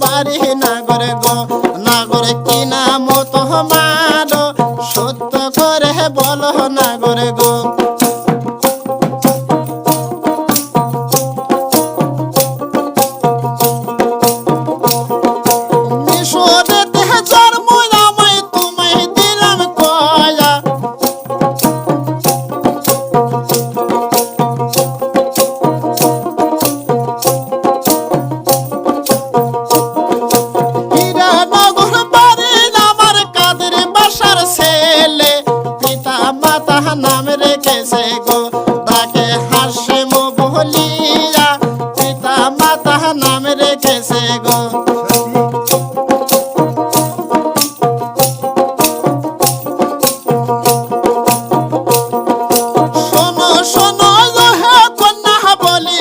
বাড়ি নাগর গো নাগর কিনা মতো মারো সত্য করে বলো নাগর গো। গো তাকে হাসিম বলিয়া পিতা মাতা নাম রেখেছে গো। শোনো কন্যা বলি